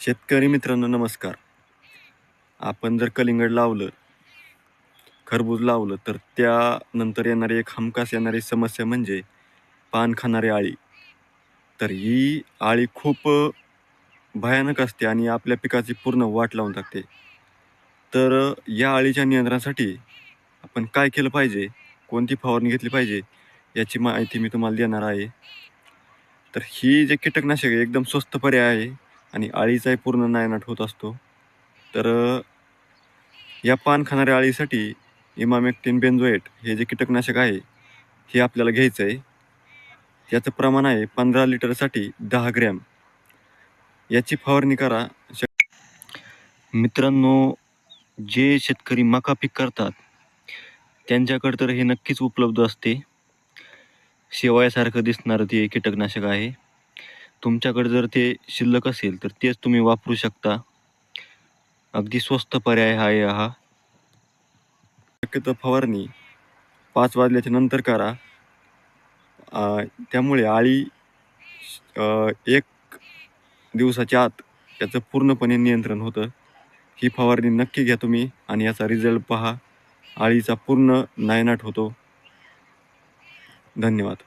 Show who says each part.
Speaker 1: शेतकरी मित्रांनो नमस्कार. आपण जर कलिंगड लावलं खरबूज लावलं तर त्यानंतर येणारी एक हमखास येणारी समस्या म्हणजे पान खाणारी आळी. तर ही आळी खूप भयानक असते आणि आपल्या पिकाची पूर्ण वाट लावून टाकते. तर या आळीच्या नियंत्रणासाठी आपण काय केलं पाहिजे? कोणती फवारणी घेतली पाहिजे? याची माहिती मी तुम्हाला देणार आहे. तर ही जे कीटकनाशक आहे एकदम स्वस्त पर्याय आहे. आणि आळीचाही पूर्ण नायनाट होत असतो. तर या पान खाणाऱ्या आळीसाठी इमामेक्टिन बेन्झोएट हे जे कीटकनाशक आहे हे आपल्याला घ्यायचं आहे याचं प्रमाण आहे पंधरा लिटरसाठी दहा ग्रॅम. याची फवारणी करा. मित्रांनो जे शेतकरी मका पीक करतात त्यांच्याकडे तर हे नक्कीच उपलब्ध असते. शेवयासारखं दिसणारं ते कीटकनाशक आहे. तुमच्याकडे जर ते शिल्लक असेल तर तेच तुम्ही वापरू शकता. अगदी स्वस्त पर्याय आहे हा. शक्यतो फवारणी पाच वाजल्याच्या नंतर करा. त्यामुळे आळी एक दिवसाच्या आत याचं पूर्णपणे नियंत्रण होतं. ही फवारणी नक्की घ्या तुम्ही आणि याचा रिझल्ट पहा. आळीचा पूर्ण नायनाट होतो. धन्यवाद.